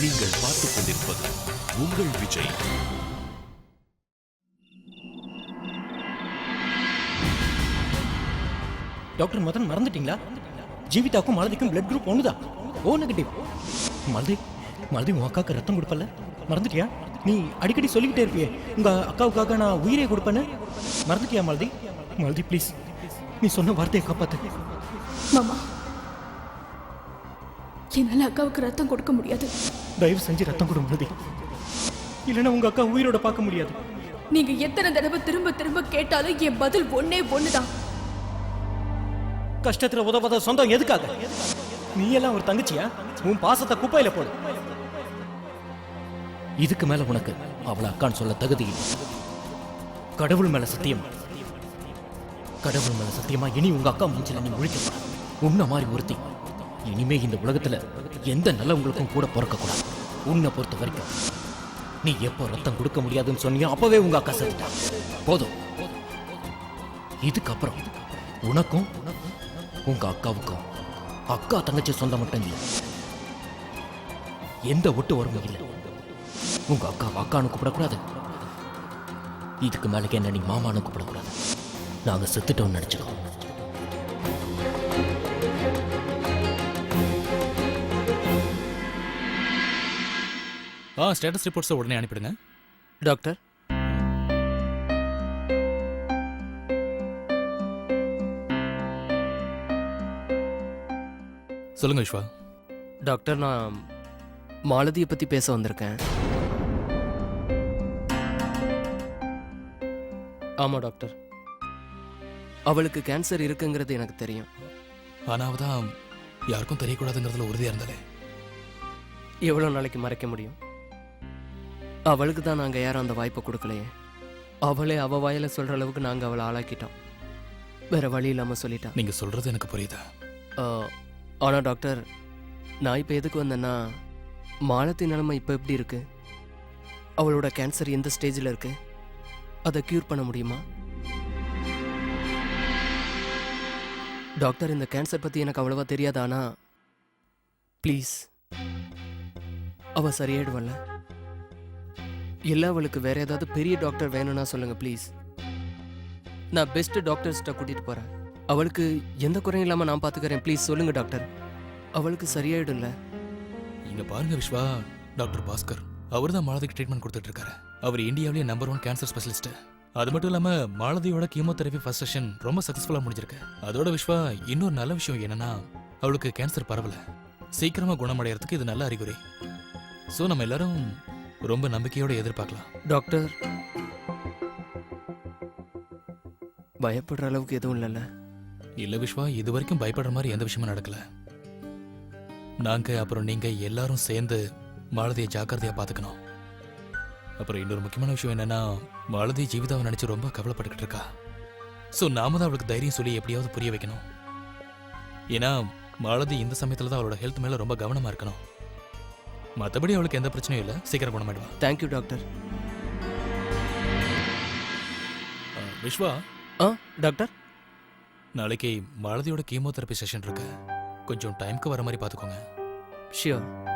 நீங்கள் பார்த்துக் கொண்டிருப்பது உங்கள் விஜய். டாக்டர் மதன் மறந்துட்டீங்களா? ஜீவிதாக்கும் மாலதிக்கும் பிளட் குரூப் ஒண்ணுதான் ஓ நெகட்டிவ் மலதி மலதி உன் அக்காவுக்கு ரத்தம் கொடுப்பல மறந்துட்டியா? நீ அடிக்கடி சொல்லிக்கிட்டே இருப்பியே. உங்க அக்காவுக்காக நான் உயிரே கொடுப்பேன்னு. மறந்துட்டியா மலதி? மலதி ப்ளீஸ் நீ சொன்ன வார்த்தையை காப்பாத்து. மாமா என்னால அக்காவுக்கு ரத்தம் கொடுக்க முடியாது. தயவு செஞ்சு ரத்தம் கொடு மலதி இல்லைன்னா உங்க அக்கா உயிரோட பார்க்க முடியாது. நீங்க எத்தனை தடவை திரும்ப திரும்ப கேட்டாலும் என் பதில் ஒன்னே ஒண்ணுதான். கஷ்டத்துல உதவாத சொந்தம் எதுக்காக? நீ எல்லாம் ஒரு தங்கச்சியா? உன் பாசத்தை குப்பையில போடு. இதுக்கு மேல உனக்கு அவளை அக்கான்னு சொல்ல தகுதி இல்லை. கடவுள் மேல சத்தியம். கடவுள் மேல சத்தியமா இனி உங்க அக்கா மூஞ்சில நீ முழிக்க உன்ன மாதிரி ஒருத்தி இனிமே இந்த உலகத்துல எந்த நல்லவங்களுக்கும் கூட பிறக்க கூடாது உன்னை பொறுத்த வரைக்கும். நீ எப்போ ரத்தம் கொடுக்க முடியாதுன்னு சொன்னியோ அப்பவே உங்க அக்கா செத்துட்டா. போதும். இதுக்கப்புறம் உனக்கும் உங்க அக்காவுக்கும் அக்கா தங்கச்சி சொந்தம் மட்டும் இல்லை. எந்த ஒட்டு உறவும் இல்லை. உங்க அக்கா அக்கானு கூப்பிடக்கூடாது. இதுக்கு மேலே என்ன நீ மாமானு கூப்பிடக்கூடாது. நாங்க செத்துட்டோம்னு நினைச்சுக்கோ. ஆ ஸ்டேட்டஸ் ரிப்போர்ட்ஸை உடனே அனுப்பிடுங்க. டாக்டர். சொல்லுங்க விஸ்வா டாக்டர் நான் மாலதியை பற்றி பேச வந்திருக்கேன். ஆமாம் டாக்டர். அவளுக்கு கேன்சர் இருக்குங்கிறது எனக்கு தெரியும். ஆனா அவ தான் யாருக்கும் தெரியக்கூடாதுங்கிறதுல உறுதியா இருந்தாலே. எவ்வளோ நாளைக்கு மறைக்க முடியும்? அவளுக்கு தான் நாங்கள் யாரும் அந்த வாய்ப்பை கொடுக்கலையே. அவளே அவ வாயில சொல்கிற அளவுக்கு நாங்கள் அவளை ஆளாக்கிட்டோம். வேற வழி இல்லாமல் சொல்லிட்டா. நீங்க சொல்றது எனக்கு புரியுது. ஆனால் டாக்டர் நான் இப்போ எதுக்கு வந்தேன்னா மாலத்தி நிலைமை இப்போ எப்படி இருக்கு? அவளோட கேன்சர் எந்த ஸ்டேஜில் இருக்கு? அதை க்யூர் பண்ண முடியுமா? டாக்டர் இந்த கேன்சர் பற்றி எனக்கு அவ்வளவா தெரியாது ஆனா ப்ளீஸ் அவ சரியாயிடுவல்ல இல்லை அவளுக்கு வேற ஏதாவது பெரிய டாக்டர் வேணும்னா சொல்லுங்க ப்ளீஸ் நான் பெஸ்ட் டாக்டர்ஸ்கிட்ட கூட்டிட்டு போறேன். அவளுக்கு எந்த குறையும் இல்லாம நான் பாத்துக்கிறேன். ப்ளீஸ் சொல்லுங்க டாக்டர் அவளுக்கு சரியாயிடும்ல? இங்க பாருங்க விஸ்வா டாக்டர் பாஸ்கர். அவர் தான் மாலதிக்கு ட்ரீட்மெண்ட் கொடுத்துட்டு இருக்காரு அவர் இந்தியாவிலேயே நம்பர் ஒன் கேன்சர் ஸ்பெஷலிஸ்ட் அது மட்டும் இல்லாம மாலதியோட கீமோதெரபி ஃபர்ஸ்ட் செஷன் ரொம்ப சக்சஸ்ஃபுல்லா முடிஞ்சிருக்கு. அதோட விஸ்வா இன்னொரு நல்ல விஷயம் என்னன்னா அவளுக்கு கேன்சர் பரவல. சீக்கிரமா குணமடையறதுக்கு இது நல்ல அறிகுறி. ஸோ நம்ம எல்லாரும் ரொம்ப நம்பிக்கையோட எதிர்பார்க்கலாம். டாக்டர். பயப்படுற அளவுக்கு எதுவும் இல்லைல்ல? இல்ல விஸ்வா இது வரைக்கும் பயப்படுற மாதிரி எந்த விஷயமும் நடக்கல. நாங்க அப்புறம் நீங்க எல்லாரும் சேர்ந்து மாலதியை ஜாக்கிரதையா பாத்துக்கணும் அப்புறம் இன்னொரு முக்கியமான விஷயம் என்னன்னா மாலதி ஜீவிதாவை நினைச்சு ரொம்ப கவலைப்பட்டுக்கிட்டு இருக்கா. ஸோ நாம தான் அவளுக்கு தைரியம் சொல்லி எப்படியாவது புரிய வைக்கணும். ஏன்னா மாலதி இந்த சமயத்துல தான் அவளோட ஹெல்த் மேல ரொம்ப கவனமா இருக்கணும். மற்றபடி அவளுக்கு எந்த பிரச்சனையும் இல்லை. சீக்கிரம் குணமாயிடுவா. தேங்க்யூ டாக்டர் விஸ்வா ஆ டாக்டர் நாளைக்கு மாலதியோட கீமோதெரபி செஷன் இருக்கு. கொஞ்சம் டைம்க்கு வர மாதிரி பாத்துக்கோங்க ஷியோர்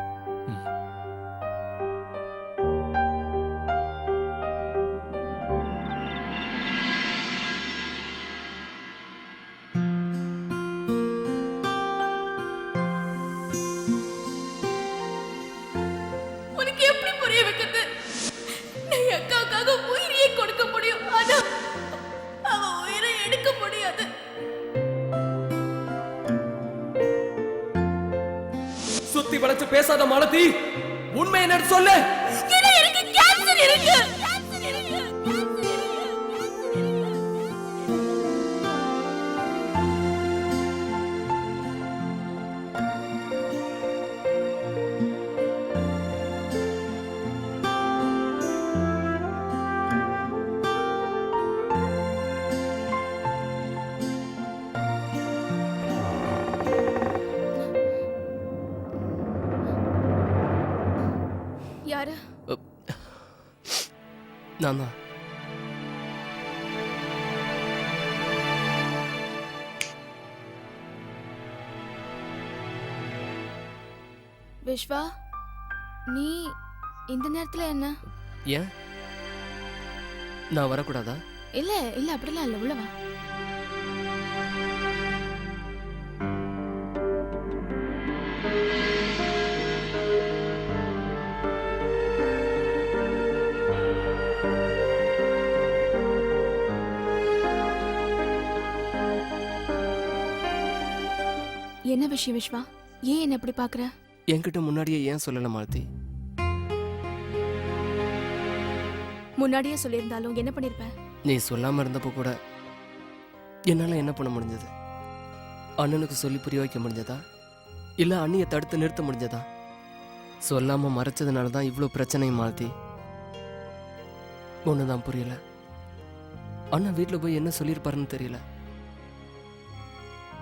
பேசாத மாலதி உண்மை என்னன்னு சொல்லு. நான் தான் விஸ்வா நீ இந்த நேரத்துல என்ன? ஏன்? நான் வரக்கூடாதா? இல்ல இல்ல அப்படிலாம் இல்ல உள்ள வா. என்ன விஷயம் விஸ்வா ஏன் என்ன இப்படி பாக்குற என்கிட்ட முன்னாடியே ஏன் சொல்லல மாலதி? முன்னாடியே சொல்லியிருந்தாலும் என்ன பண்ணிருப்ப நீ சொல்லாம இருந்தப்போ கூட என்னால என்ன பண்ண முடிஞ்சது? அண்ணனுக்கு சொல்லி புரிய வைக்க முடிஞ்சதா? இல்ல அண்ணியை தடுத்து நிறுத்த முடிஞ்சதா? சொல்லாம மறைச்சதுனால தான் இவ்வளோ பிரச்சனையும் மாலதி. ஒண்ணுதான் புரியல. அண்ணா வீட்டில் போய் என்ன சொல்லியிருப்பாருன்னு தெரியல.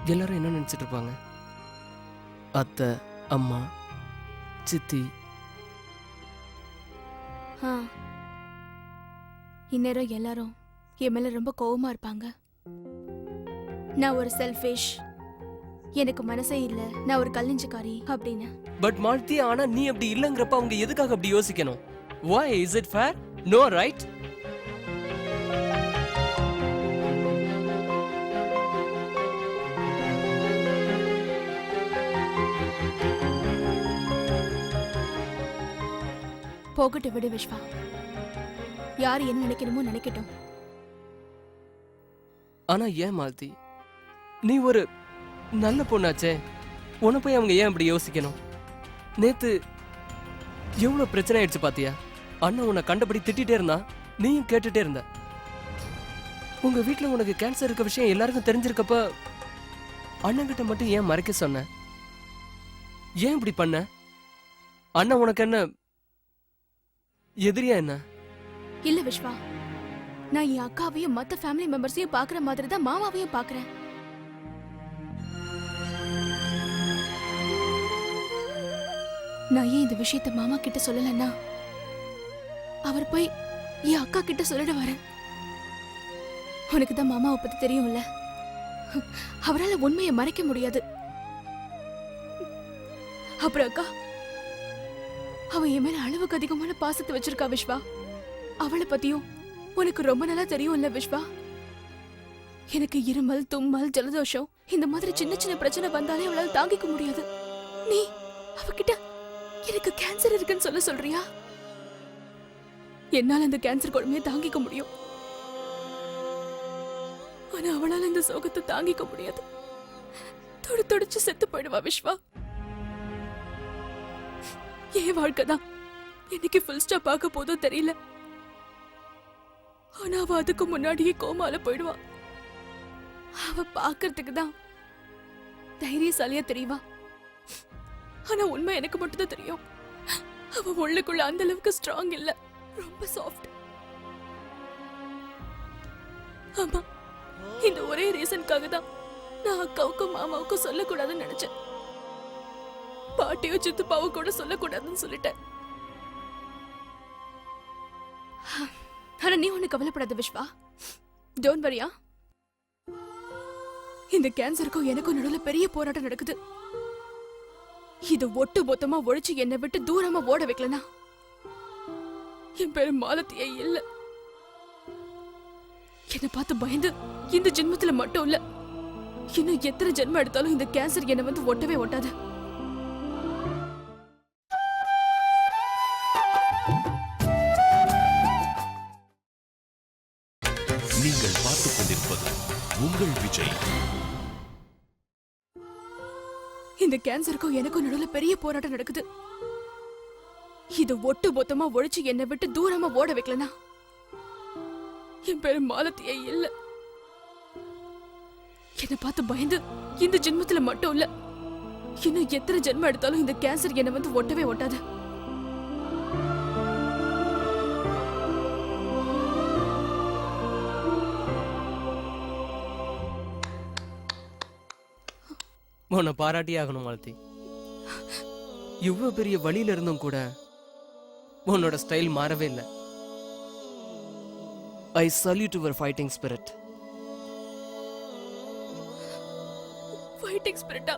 எல்லாரும் என்ன நினைச்சிட்டு இருப்பாங்க? அத்தை அம்மா சித்தி. ஆ. இந்நேரம் எல்லாரும் என் மேல ரொம்ப கோவமா இருப்பாங்க. நான் ஒரு செல்ஃபிஷ் எனக்கு மனசே இல்ல. நான் ஒரு கல்லிஞ்சுக்காரி அப்படின்னு. பட் மாலதி ஆனா நீ அப்படி இல்லைங்கிறப்ப அவங்க எதுக்காக அப்படி யோசிக்கணும்? Why is it fair no right போகட்டு விடு விஸ்வா யார் என்ன நினைக்கணுமோ நினைக்கட்டும். ஆனா ஏன் மாலதி? நீ ஒரு நல்ல பொண்ணாச்சே. உன்னை போய் அவங்க ஏன் இப்படி யோசிக்கணும்? நேத்து எவ்வளவு பிரச்சனை ஆயிடுச்சு பாத்தியா? அண்ணன் உன்னை கண்டபடி திட்டிட்டே இருந்தான் நீயும் கேட்டுட்டே இருந்த. உங்க வீட்டில் உனக்கு கேன்சர் இருக்க விஷயம் எல்லாருக்கும் தெரிஞ்சிருக்கப்ப அண்ணன்கிட்ட மட்டும் ஏன் மறைக்க சொன்ன? ஏன் இப்படி பண்ண? அண்ணன் உனக்கு என்ன எதிரியா என்ன? இல்ல விஸ்வா நான் என் அக்காவையும் மத்த ஃபேமிலி மெம்பர்ஸையும் பாக்குற மாதிரி தான் மாமாவையும் பாக்குறேன் நான் ஏன் இந்த விஷயத்த மாமா கிட்ட சொல்லலன்னா? அவர் போய் என் அக்கா கிட்ட சொல்லிடுவாரு உனக்கு தான் மாமாவை பத்தி தெரியும்ல? அவரால உண்மையை மறைக்க முடியாது. அப்புறம் அக்கா அவ என் மேல அளவுக்கு அதிகமான பாசத்தை வச்சிருக்கா விஸ்வா அவளை பத்தியும் உனக்கு ரொம்ப நல்லா தெரியும்ல விஸ்வா எனக்கு இருமல் தும்மல் ஜலதோஷம் இந்த மாதிரி சின்ன சின்ன பிரச்சனை வந்தாலே அவளால தாங்கிக்க முடியாது. நீ அவகிட்ட எனக்கு கேன்சர் இருக்குன்னு சொல்ல சொல்றியா? என்னால அந்த கேன்சர் கொடுமையை தாங்கிக்க முடியும். ஆனா அவளால இந்த சோகத்தை தாங்கிக்க முடியாது. தொடு தொடிச்சு செத்து போயிடுவா விஸ்வா என் வாழ்க்கை தான் என்னைக்கு ஃபுல் ஸ்டாப் ஆக போதோ தெரியல. ஆனா அவ அதுக்கு முன்னாடியே கோமால போயிடுவா. அவ பாக்குறதுக்கு தான் தைரியசாலியா தெரியவா ஆனா உண்மை எனக்கு மட்டும் தான் தெரியும். அவ உள்ளுக்குள்ள அந்த அளவுக்கு ஸ்ட்ராங் இல்ல. ரொம்ப சாஃப்ட் ஆமா இந்த ஒரே ரீசனுக்காக தான் நான் அக்காவுக்கும் மாமாவுக்கும் சொல்லக்கூடாதுன்னு நினைச்சேன். பாட்டியோ சித்துப்பாவோ கூட சொல்லக்கூடாதுன்னு சொல்லிட்டேன். ஆனா நீ ஒண்ணு கவலைப்படாத விஸ்வா டோன்ட் வரியா இந்த கேன்சருக்கும் எனக்கும் நடுவில் பெரிய போராட்டம் நடக்குது. இது ஒட்டு மொத்தமா ஒழிச்சு என்னை விட்டு தூரமா ஓட வைக்கலனா? என் பேரு மாலத்தியே இல்ல. என்னை பார்த்து பயந்து இந்த ஜென்மத்துல மட்டும் இல்ல. இன்னும் எத்தனை ஜென்மம் எடுத்தாலும் இந்த கேன்சர் என்னை வந்து ஒட்டவே ஒட்டாது. கேன்சருக்கும் எனக்கும் நடுவுல பெரிய போராட்டம் நடக்குது. இது ஒட்டு மொத்தமா ஒழிச்சு என்னை விட்டு தூரமா ஓட வைக்கலனா? என் பேரு மாலத்தியே இல்ல. என்னை பார்த்து பயந்து இந்த ஜென்மத்துல மட்டும் இல்ல. இன்னும் எத்தனை ஜென்மம் எடுத்தாலும் இந்த கேன்சர் என்னை வந்து ஒட்டவே ஒட்டாது. உன்னை பாராட்டி ஆகணும் மாலதி. இவ்வளோ பெரிய வழியில இருந்தும் கூட உன்னோட ஸ்டைல் மாறவே இல்லை. I salute your fighting spirit fighting ஸ்பிரிட்டா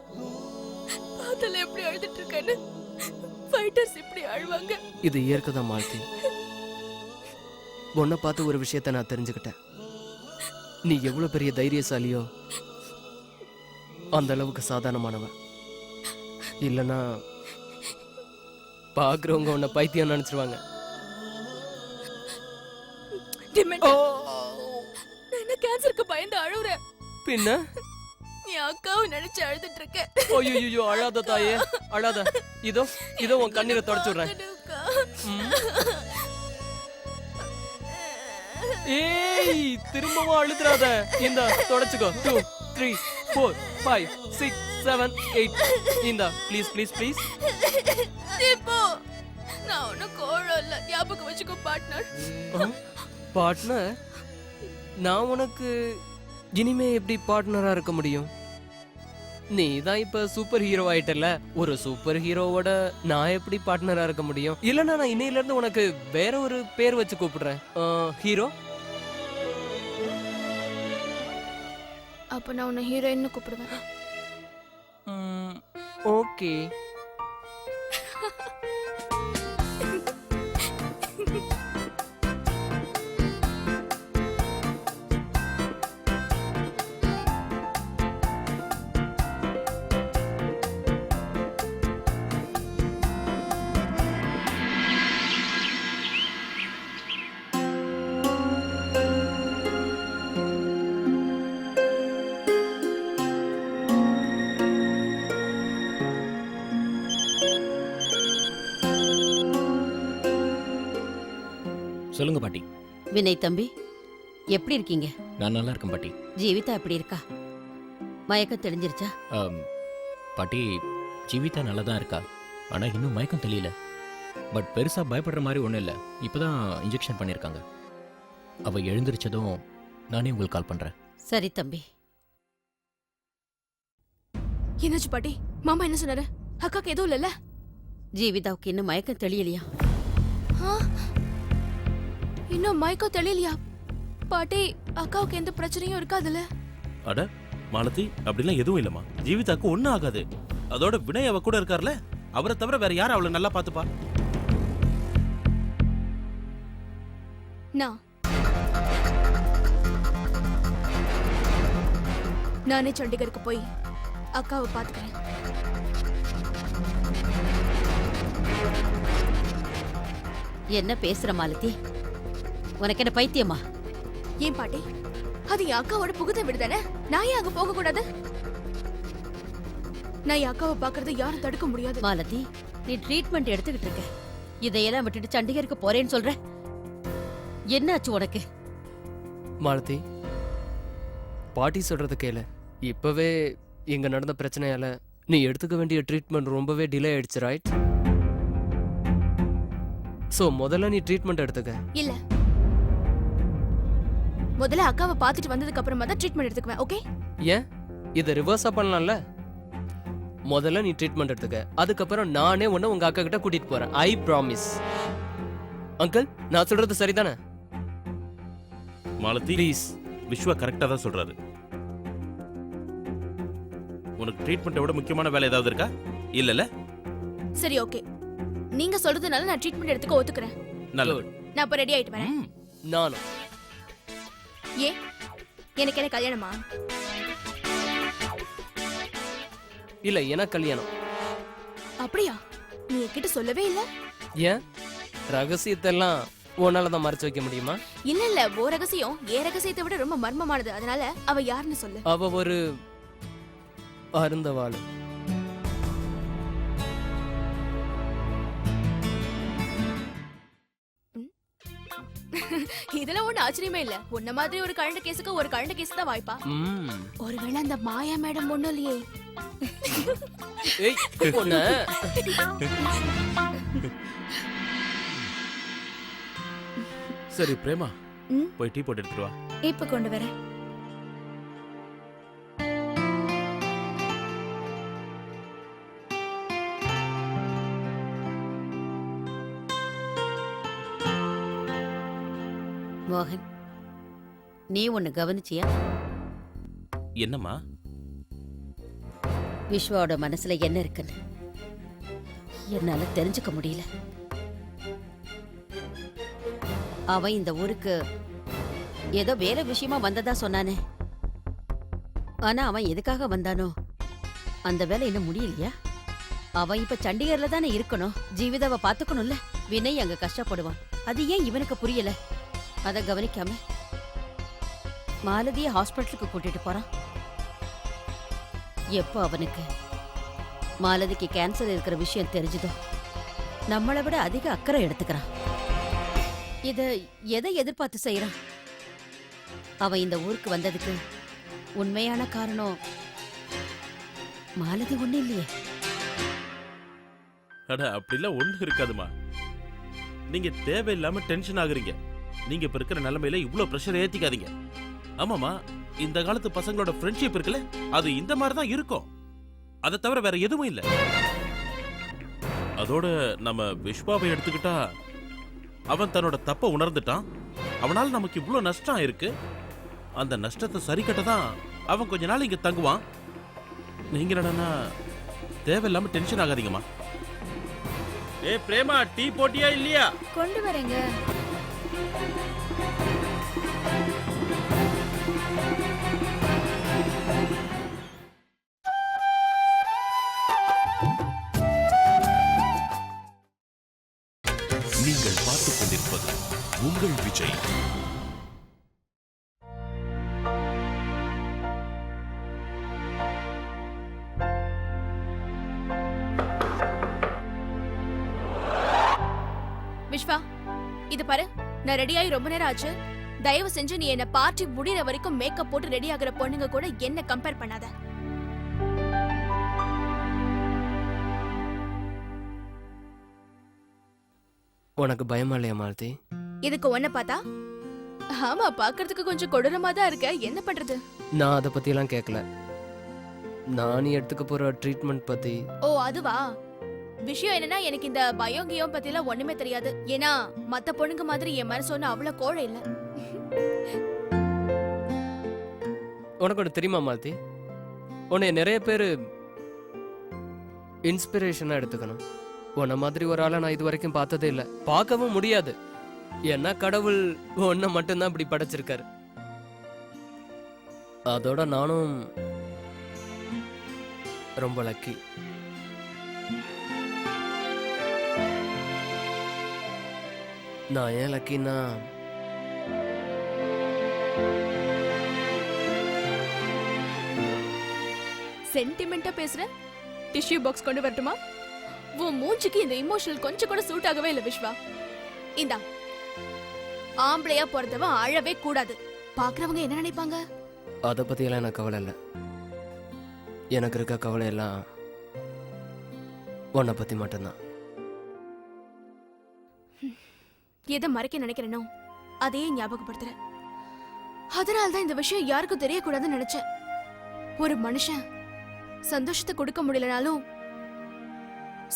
பார்த்தால எப்படி அழுதுட்டு இருக்கேன்னு? ஃபைட்டர்ஸ் இப்படி அழுவாங்க இது இயற்கை தான் மாலதி. உன்னை பார்த்து ஒரு விஷயத்த நான் தெரிஞ்சுக்கிட்டேன். நீ எவ்வளவு பெரிய தைரியசாலியோ அந்த அளவுக்கு சாதாரணமானவன். இல்லைன்னா பார்க்குறவங்க உன்னை பைத்தியம் நினச்சிருவாங்க. கேன்சருக்கு பயந்து அழுவுறேன் பின்ன? நீ அக்காவை நினைச்சு அழுதுட்டு இருக்க ஐயோ அழாத தாயே. அழாத. இதோ இதோ உன் கண்ணீரை தொடச்சு விடுறேன். அக்கா. ஏய் திரும்பவும் அழுதுறாத. இந்த தொடச்சுக்கோ. Two three four five six seven eight இந்த ப்ளீஸ் ப்ளீஸ் ப்ளீஸ் இப்போ நான் ஒன்னும் கோழம் இல்ல. ஞாபகம் வச்சுக்கோ பார்ட்னர் பார்ட்னர் நான் உனக்கு இனிமே எப்படி பார்ட்னரா இருக்க முடியும்? நீ தான் இப்ப சூப்பர் ஹீரோ ஆயிட்டல ஒரு சூப்பர் ஹீரோவோட நான் எப்படி பார்ட்னரா இருக்க முடியும்? இல்லைன்னா நான் இன்னையில இருந்து உனக்கு வேற ஒரு பேர் வச்சு கூப்பிடுறேன். ஹீரோ அப்ப நான் உன்னை ஹீரோயின்னு கூப்பிடுவேன் ஓகே சொல்லுங்க பாட்டி. வினய் தம்பி எப்படி இருக்கீங்க? நான் நல்லா இருக்கேன் பாட்டி. ஜீவிதா எப்படி இருக்கா? மயக்கம் தெளிஞ்சிருச்சா? ஆம், பாட்டி ஜீவிதா நல்லா தான் இருக்கா. ஆனால் இன்னும் மயக்கம் தெரியல பட் பெருசாக பயப்படுற மாதிரி ஒன்றும் இல்லை. இப்போ தான் இன்ஜெக்ஷன் பண்ணியிருக்காங்க அவள் எழுந்திரிச்சதும் நானே உங்களுக்கு கால் பண்ணுறேன் சரி தம்பி. என்னாச்சு பாட்டி? மாமா என்ன சொன்னாரு? அக்காக்கு எதுவும் இல்லைல்ல? ஜீவிதாவுக்கு இன்னும் மயக்கம் தெளியலையா? ஆ? இன்னும் மயக்கம் தெரியலையா பாட்டி அக்காவுக்கு எந்த பிரச்சனையும் இருக்காதுல்ல? அட மாலதி அப்படிலாம் எதுவும் இல்லம்மா. ஜீவிதாக்கு ஒண்ணும் ஆகாது. அதோட வினய் அவ கூட இருக்கார்ல? அவரை தவிர வேற யார் அவளை நல்லா பாத்துப்பா நான் நானே சண்டிகருக்கு போய் அக்காவை பாத்துக்கிறேன் என்ன பேசுற மாலதி? உனக்கு என்ன பைத்தியமா? ஏன் பாட்டி? அது என் அக்காவோட புகுத விடுதானே நான் ஏன் அங்க போக கூடாது நான் என் அக்காவை பாக்குறத யாரும் தடுக்க முடியாது. மாலதி நீ ட்ரீட்மெண்ட் எடுத்துக்கிட்டு இருக்க. இதையெல்லாம் விட்டுட்டு சண்டிகருக்கு போறேன்னு சொல்ற? என்னாச்சு உனக்கு? மாலதி பாட்டி சொல்றது கேளு. இப்பவே இங்க நடந்த பிரச்சனையால நீ எடுத்துக்க வேண்டிய ட்ரீட்மெண்ட் ரொம்பவே டிலே ஆயிடுச்சு ரைட் ஸோ முதல்ல நீ ட்ரீட்மெண்ட் எடுத்துக்க. இல்ல. முதல்ல அக்காவை பார்த்துட்டு வந்ததுக்கு அப்புறமா தான் ட்ரீட்மெண்ட் எடுத்துக்குவேன் ஓகே ஏன்? இதை ரிவர்ஸா பண்ணலாம்ல? முதல்ல நீ ட்ரீட்மெண்ட் எடுத்துக்க. அதுக்கப்புறம் நானே உன்னை உங்க அக்கா கிட்ட கூட்டிட்டு போறேன். ஐ ப்ராமிஸ் அங்கிள் நான் சொல்றது சரிதானே? மாலதி ப்ளீஸ் விஸ்வா கரெக்டா தான் சொல்றாரு. உனக்கு ட்ரீட்மெண்ட்டை விட முக்கியமான வேலை ஏதாவது இருக்கா? இல்லல்ல? சரி ஓகே நீங்க சொல்றதுனால நான் ட்ரீட்மெண்ட் எடுத்துக்க ஒத்துக்கிறேன். நல்லது. நான் இப்ப ரெடி ஆயிட்டு வரேன். நானும். ஏன் எனக்கு என்ன கல்யாணமா? இல்ல எனக்கு கல்யாணம். அப்படியா? நீ என்கிட்ட சொல்லவே இல்ல? ஏன்? ரகசியத்தெல்லாம் உன்னால தான் மறைச்சு வைக்க முடியுமா? இல்ல இல்ல ஓ ரகசியம் ஏ ரகசியத்தை விட ரொம்ப மர்மமானது. அதனால அவ யாருன்னு சொல்லு. அவ ஒரு அருந்தவாள். இதெல்லாம் ஒண்ணு ஆச்சரியமே இல்ல. உன்ன மாதிரி ஒரு கழண்ட கேஸுக்கு ஒரு கழண்ட கேஸ் தான் வாய்ப்பா. ஒருவேளை அந்த மாயா மேடம் ஒண்ணும் இல்லையே. சரி பிரேமா? போய் டீ போட்டு எடுத்துட்டு வா. இப்ப கொண்டு வரேன். மோகன் நீ ஒன்னு கவனிச்சியா? என்னம்மா? விஸ்வாவோட மனசுல என்ன இருக்குன்னு? என்னால தெரிஞ்சுக்க முடியல. அவன் இந்த ஊருக்கு ஏதோ வேலை விஷயமா வந்ததா சொன்னானே. ஆனா அவன் எதுக்காக வந்தானோ? அந்த வேலை இன்னும் முடியலையா? அவன் இப்ப சண்டிகர்ல தானே இருக்கணும். ஜீவிதாவை பாத்துக்கணும்ல வினய் அங்க கஷ்டப்படுவான். அது ஏன் இவனுக்கு புரியல? அதை கவனிக்காம மாலதிய ஹாஸ்பிட்டலுக்கு கூட்டிட்டு போறான். எப்போ அவனுக்கு மாலதிக்கு கேன்சர் இருக்கிற விஷயம் தெரிஞ்சதோ நம்மளை விட அதிக அக்கறை எடுத்துக்கிறான். இதை எதை எதிர்பார்த்து செய்யறான் அவன் இந்த ஊருக்கு வந்ததுக்கு உண்மையான காரணம் மாலதி ஒண்ணு இல்லையே. அட அப்படிலாம் ஒண்ணு இருக்காதுமா. நீங்க தேவையில்லாம டென்ஷன் ஆகுறீங்க. நீங்க இப்ப இருக்கிற நிலைமையில இவ்ளோ ப்ரெஷர் ஏத்திக்காதீங்க. ஆமாமா இந்த காலத்து பசங்களோட ஃப்ரெண்ட்ஷிப் இருக்குல்ல அது இந்த மாதிரி தான் இருக்கும். அதை தவிர வேற எதுவும் இல்ல. அதோட நம்ம விஸ்வாவை எடுத்துக்கிட்டா அவன் தன்னோட தப்ப உணர்ந்துட்டான். அவனால நமக்கு இவ்ளோ நஷ்டம் ஆயிருக்கு. அந்த நஷ்டத்தை சரி கட்ட தான் அவன் கொஞ்ச நாள் இங்க தங்குவான். நீங்க என்னடா தேவையில்லாம டென்ஷன் ஆகாதீங்கம்மா. ஏ பிரேமா டீ போட்டியா இல்லையா? கொண்டு வரேங்க. நீங்கள் பார்த்துக் கொண்டிருப்பது உங்கள் விஜய். விஸ்வா இது பாரு. நான் ரெடியாகி ரொம்ப நேரம் ஆச்சு. தயவு செஞ்சு நீ என்ன பார்ட்டி முடியற வரைக்கும் மேக்கப் போட்டு ரெடி ஆகுற பொண்ணுங்க கூட என்ன கம்பேர் பண்ணாத. உனக்கு பயமா இல்லையா மாலதி? இதுக்கு ஒன்ன பார்த்தா? ஆமா பாக்குறதுக்கு கொஞ்சம் கொடூரமா தான் இருக்க. என்ன பண்றது? நான் அதை பத்தியெல்லாம் கேட்கல நான் எடுத்துக்க போற ட்ரீட்மெண்ட் பத்தி. ஓ அதுவா? விஷயம் என்னன்னா எனக்கு இந்த பயம் பத்திலாம் ஒண்ணுமே தெரியாது. ஏன்னா மத்த பொண்ணுங்க மாதிரி என் மனசு ஒண்ணு அவ்வளவு கோழை இல்ல. உனக்கு ஒன்று தெரியுமா மாலதி? உன்னை நிறைய பேர் இன்ஸ்பிரேஷனாக எடுத்துக்கணும். உன்னை மாதிரி ஒரு ஆளை நான் இது வரைக்கும் பார்த்ததே இல்லை. பார்க்கவும் முடியாது. ஏன்னா கடவுள் உன்னை மட்டும்தான் இப்படி படைச்சிருக்காரு. அதோட நானும் ரொம்ப லக்கி நான் ஏன் லக்கின்னா சென்டிமெண்டா பேசுற டிஷ்யூ பாக்ஸ் கொண்டு வரட்டுமா? உன் மூஞ்சிக்கு இந்த இமோஷனல் கொஞ்சம் கூட சூட் ஆகவே இல்ல விஸ்வா இந்தா. ஆம்பளையா பிறந்தவன் அழவே கூடாது. பாக்குறவங்க என்ன நினைப்பாங்க? அதை பற்றியெல்லாம் எனக்கு கவலை இல்லை. எனக்கு இருக்க கவலை எல்லாம் உன்னை பற்றி மட்டும்தான். எதை மறைக்க நினைக்கிறேனோ அதையே ஞாபகப்படுத்துறேன் அதனால தான் இந்த விஷயம் யாருக்கும் தெரியக்கூடாதுன்னு நினைச்சேன். ஒரு மனுஷன் சந்தோஷத்தை கொடுக்க முடியலனாலும்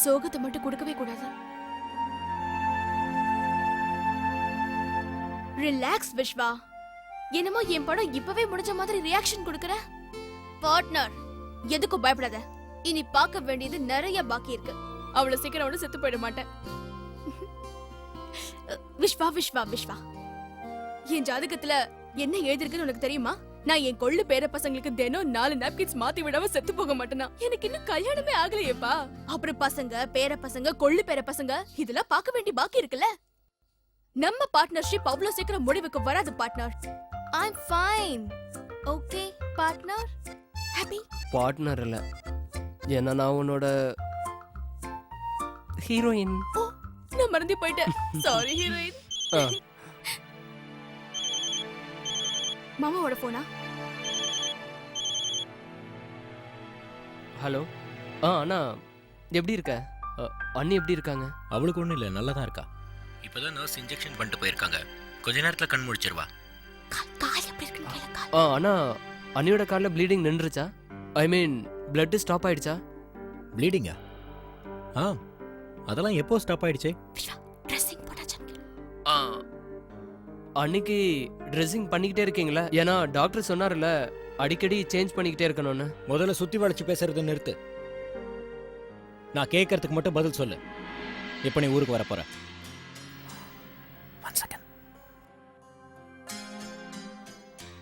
சோகத்தை மட்டும் கொடுக்கவே கூடாது. ரிலாக்ஸ் விஷ்வா. என்னமோ என் படம் இப்பவே முடிஞ்ச மாதிரி ரியாக்ஷன் கொடுக்கற? பார்ட்னர் எதுக்கும் பயப்படாத. இனி பார்க்க வேண்டியது நிறைய பாக்கி இருக்கு. அவ்வளவு சீக்கிரம் செத்து போயிட மாட்டேன். விஸ்வா விஸ்வா விஸ்வா என் ஜாதகத்துல என்ன எழுதிருக்குன்னு உனக்கு தெரியுமா? நான் என் கொள்ளு பேர பசங்களுக்கு தினம் நாலு நாப்கின்ஸ் மாத்தி விடாம செத்து போக மாட்டேனா? எனக்கு இன்னும் கல்யாணமே ஆகலையேப்பா. அப்புறம் பசங்க பேர பசங்க கொள்ளு பேர பசங்க இதெல்லாம் பார்க்க வேண்டிய பாக்கி இருக்குல்ல? நம்ம பார்ட்னர்ஷிப் அவ்வளவு சீக்கிரம் முடிவுக்கு வராது partner I am fine okay partner happy partner இல்லை. ஏன்னா நான் உன்னோட ஹீரோயின் ஓ நான் மறந்து போயிட்டேன். சாரி ஹீரோயின் ஆ. மாமாவோட போனா ஹலோ ஆ அண்ணா எப்படி இருக்க? அண்ணி எப்படி இருக்காங்க? அவளுக்கு ஒன்றும் இல்லை நல்லா தான் இருக்கா. இப்போதான் நர்ஸ் இன்ஜெக்ஷன் பண்ணிட்டு போயிருக்காங்க. கொஞ்ச நேரத்தில் கண் முடிச்சிருவா. ஆ அண்ணா அண்ணியோட காலில் ப்ளீடிங் நின்றுச்சா ஐ மீன் பிளட் ஸ்டாப் ஆயிடுச்சா? ப்ளீடிங்கா ஆ அதெல்லாம் எப்போ ஸ்டாப் ஆயிடுச்சு? ட்ரெஸ்ஸிங் போட்டாச்சு ஆ அன்னைக்கு ட்ரெஸ்ஸிங் பண்ணிக்கிட்டே இருக்கீங்களா? ஏன்னா டாக்டர் சொன்னார்ல அடிக்கடி சேஞ்ச் பண்ணிக்கிட்டே இருக்கணும்னு. முதல்ல சுற்றி வளைச்சு பேசுறத நிறுத்து. நான் கேட்கறதுக்கு மட்டும் பதில் சொல்லு. இப்போ நீ ஊருக்கு வர போற.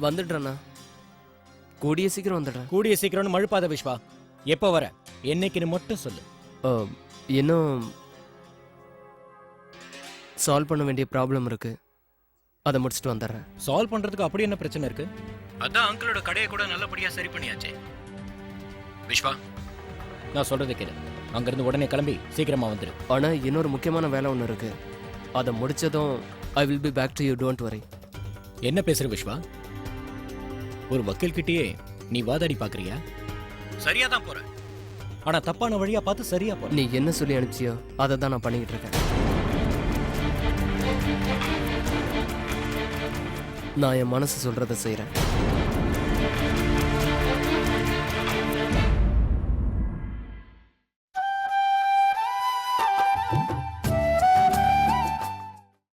வந்துடுறேண்ணா. கூடிய சீக்கிரம் வந்துடுறேன். கூடிய சீக்கிரம்னு மழுப்பாத விஸ்வா எப்போ வர? என்னைக்குன்னு மட்டும் சொல்லு. இன்னும் சால்வ் பண்ண வேண்டிய ப்ராப்ளம் இருக்கு. அதை முடிச்சுட்டு வந்துடுறேன். சால்வ் பண்றதுக்கு அப்படி என்ன பிரச்சனை இருக்கு? அதான் அங்கிளோட கடையை கூட நல்லபடியா சரி பண்ணியாச்சே. விஸ்வா நான் சொல்றது கேளு. அங்கிருந்து உடனே கிளம்பி சீக்கிரமா வந்துரு. ஆனால் இன்னொரு முக்கியமான வேலை ஒன்று இருக்கு. அதை முடிச்சதும் I will be back to you don't worry என்ன பேசுற விஸ்வா ஒரு வக்கீல் கிட்டயே நீ வாதாடி பாக்குறியா? சரியா தான் போற. ஆனா தப்பான வழியா பார்த்து சரியா போ நீ என்ன சொல்லி அனுப்பிச்சியோ அதை தான் நான் பண்ணிக்கிட்டு இருக்கேன். நான் என் மனசு சொல்றதை செய்கிறேன்